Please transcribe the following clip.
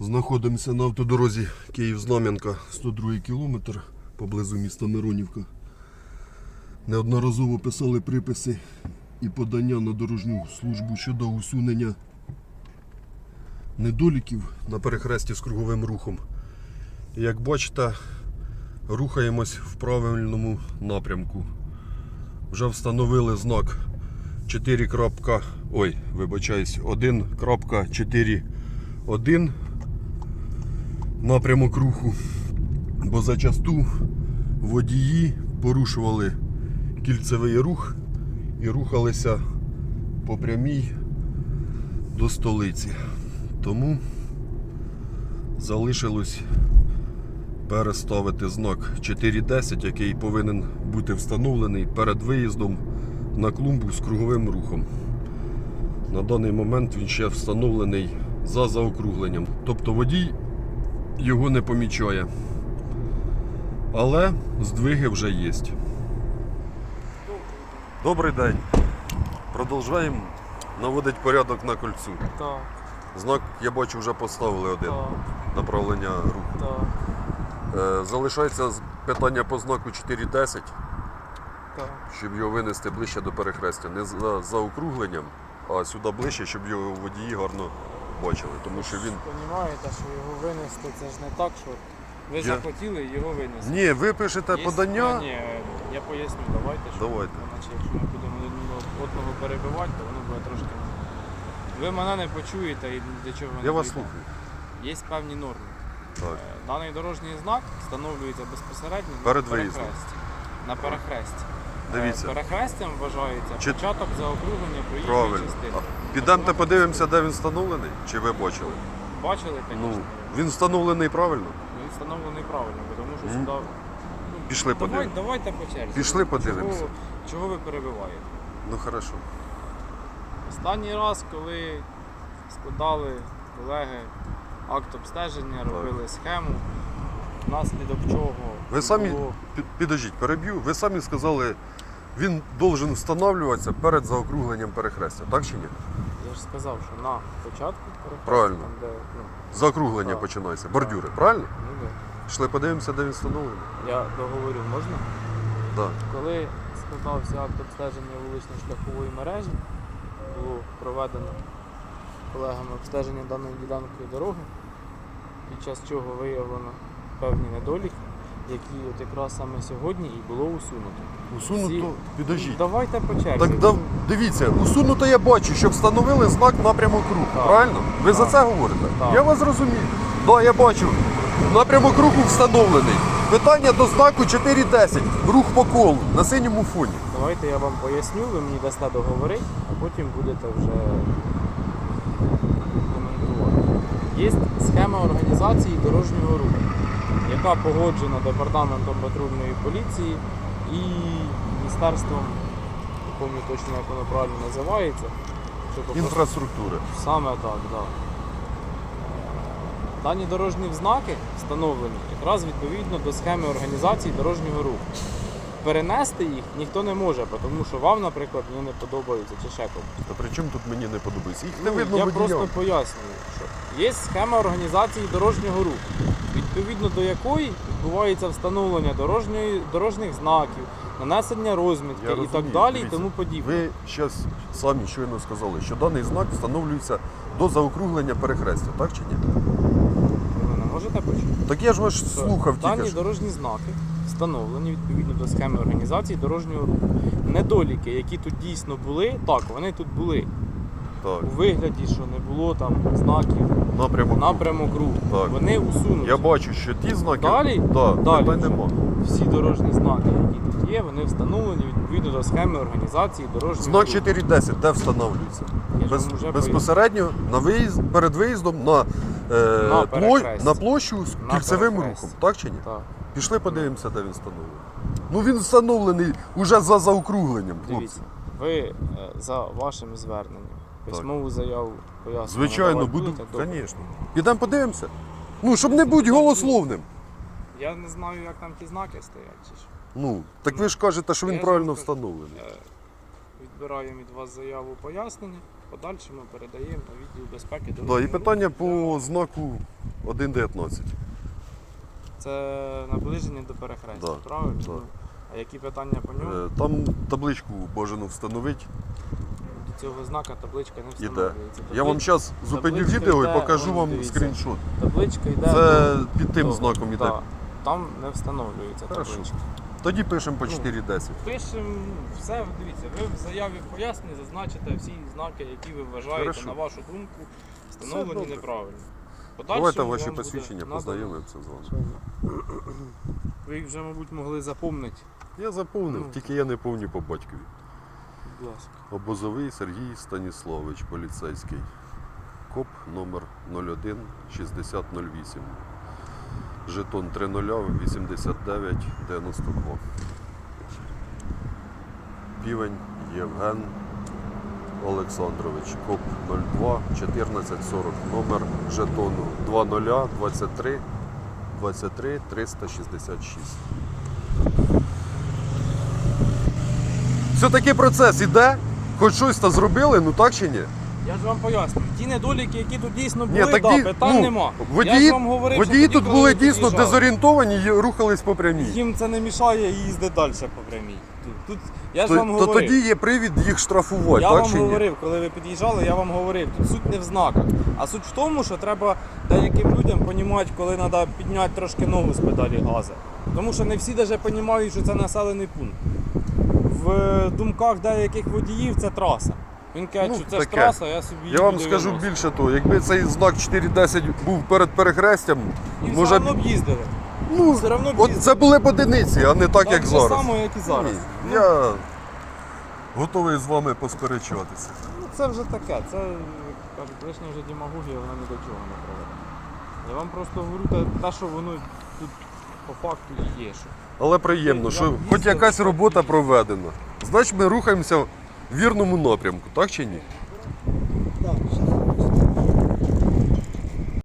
Знаходимося на автодорозі Київ-Знам'янка, 102 кілометр поблизу міста Миронівка. Неодноразово писали приписи і подання на дорожню службу щодо усунення недоліків на перехресті з круговим рухом. Як бачите, рухаємось в правильному напрямку. Вже встановили знак 4. Ой, вибачаюсь, 1.4.1 напрямок руху, бо зачасту водії порушували кільцевий рух і рухалися по прямій до столиці. Тому залишилось переставити знак 4.10, який повинен бути встановлений перед виїздом на клумбу з круговим рухом. На даний момент він ще встановлений за заокругленням. Тобто водій його не помічає. Але здвиги вже є. Добрий день. Продовжуємо наводити порядок на кольцю. Так, Знак, я бачу, вже поставили один так, направлення руху. так, Е, залишається питання по знаку 4.10, так. щоб його винести ближче до перехрестя. Не за заокругленням, а сюди ближче, щоб його водії гарно бачили. Тому що він. Розумієте, що його винести, це ж не так, що ви Я- захотіли його винести. Ні, ви пишете Є- подання. Ні, я поясню, давайте. що- Давайте. Іначе, якщо ми будемо одного перебивати, то воно буде трошки. Ви мене не почуєте і для чого ви Я не вас слухаю. Є певні норми. Так. Е, Даний дорожній знак встановлюється безпосередньо Перед на виїздом. перехресті. На перехресті. Дивіться. Е, Перехрестям вважається Чи- початок заокруглення проїжджої Правильно. частини. А Підемте подивимося, де він встановлений, чи ви бачили? Бачили, Ну, звісно. він встановлений правильно. Він встановлений правильно, тому що сюди. Ну, Пішли давай, подивимось. давайте по черзі. Пішли подивимося. Чого, чого ви перебиваєте? Ну хорошо. Останній раз, коли складали колеги акт обстеження, робили схему, внаслідок чого Ви самі було пі- підождіть, переб'ю. Ви самі сказали, він должен встановлюватися перед заокругленням перехрестя, так чи ні? Ж сказав, що на початку перехрестя, Правильно. там, де, ну, Заокруглення Так. починається. Бордюри, правильно? ну, де. Пішли подивимося, де він встановлений. Я договорю, можна? Да. Коли складався акт обстеження вулично-шляхової мережі, було проведено колегами обстеження даної ділянки дороги, під час чого виявлено певні недоліки, які от якраз саме сьогодні і було усунуто. Усунуто, Всі- підождіть. Давайте по черзі. Так да, дивіться, усунуто я бачу, що встановили знак напрямок руху. Так. Правильно? Ви за Так. це говорите? Так. Я вас зрозумів. Да, я бачу. Напрямок руху встановлений. Питання до знаку 4.10. Рух по колу на синьому фоні. Давайте я вам поясню, ви мені дасте договорити, а потім будете вже коментувати. Є схема організації дорожнього руху, яка погоджена департаментом патрульної поліції і міністерством, не пам'ятаю точно, як воно правильно називається. Інфраструктури. Саме так, так. Да. Дані дорожні знаки встановлені якраз відповідно до схеми організації дорожнього руху. Перенести їх ніхто не може, тому що вам, наприклад, вони не подобаються чи ще комусь. Та при чому тут мені не подобається? Їх не Ну, видно я водіям. просто пояснюю, що є схема організації дорожнього руху, відповідно до якої відбувається встановлення дорожньої, дорожніх знаків, нанесення розмітки Я і так далі, і дивіться, тому подібне. Ви зараз самі щойно сказали, що даний знак встановлюється до заокруглення перехрестя, так чи ні? Ви мене можете почути? Так я ж вас слухав Дані тільки що. дорожні знаки встановлені відповідно до схеми організації дорожнього руху. Недоліки, які тут дійсно були, так, вони тут були. Так, У вигляді, що не було там знаків, напрямок. напрямок руху. Так. Вони усунуті. Я бачу, що ті знаки. Далі? Да, Далі питань нема. Всі дорожні знаки, які тут є, вони встановлені відповідно до схеми організації дорожнього Знак руху. 410, де встановлюється? Я ж Без, вам вже безпосередньо на виїзд, перед виїздом на, На пло- перехресті. на площу з На кільцевим перехресті. рухом, так чи ні? Так, Пішли подивимося, де він встановлений. Ну він встановлений уже за заокругленням, хлопці. дивіться, ви е, за вашим зверненням письмову заяву пояснення. Звичайно, надавати буду. будете? Добре. Звісно. Підемо подивимося. Ну, щоб не бути голословним. Я не знаю, як там ті знаки стоять. Чи що. Ну, так ви ж кажете, що він Я правильно кажу. встановлений. Е, Відбираємо від вас заяву пояснення, подальше ми передаємо на відділ безпеки Да, і дорожнього питання руху по знаку 1,19. Це наближення до перехрестя, Да, правильно? да. А які питання по ньому? Е, Там табличку бажано встановити. До цього знака табличка не Іде. встановлюється. Я вам зараз зупиню табличка відео і покажу вон, вам дивіться. скріншот. Табличка йде. Це під тим знаком іде. Да. Там не встановлюється Хорошо. табличка. Тоді пишемо по Ну, 4,10. Пишемо все, дивіться, ви в заяві пояснення зазначите всі знаки, які ви вважаєте, Хорошо. на вашу думку, встановлені неправильно. Давайте ваші посвідчення познайомимося з вами. Ви їх вже, мабуть, могли запомнити. Я заповнив, Ну. тільки я не повню по батькові. Будь ласка. Обозовий Сергій Станіславович, поліцейський. КОП номер 01 6008. Жетон 30 89 92. Півень Євген Олександрович. КОП 02 1440. Номер жетону 20 23 23 366. Все-таки процес іде? Хоч щось то зробили, ну так чи ні? Я ж вам пояснюю. Ті недоліки, які тут дійсно були, Ні, так да, ді- питань ну, нема. я Водії, ж вам говорив, що водії тоді, тут коли були дійсно під'їжджали, дезорієнтовані і рухались по прямій. Їм це не мішає їздити далі по прямій. Тут, тут я ж То, вам то говорив. тоді є привід їх штрафувати, Я так вам чи ні? говорив, коли ви під'їжджали, я вам говорив, тут суть не в знаках. А суть в тому, що треба деяким людям розуміти, коли треба підняти трошки ногу з педалі газу. Тому що не всі навіть розуміють, що це населений пункт. В думках деяких водіїв це траса. Він каже, Ну, що це ж таке. траса, я собі Я вам скажу 90. більше того, якби цей знак 410 був перед перехрестям, І може все одно б їздили. ну, все равно б от їздили. це були б одиниці, а не так, як зараз. само, як і зараз. Ні, Ну, Я готовий з вами посперечуватися. Ну, це вже таке, це кажуть, лишня вже демагогія, вона ні до чого не приведе. Я вам просто говорю те, те, що воно тут по факту і є. Що. Але приємно, що хоч якась робота проведена. Значить, ми рухаємося вірному напрямку, так чи ні? Так,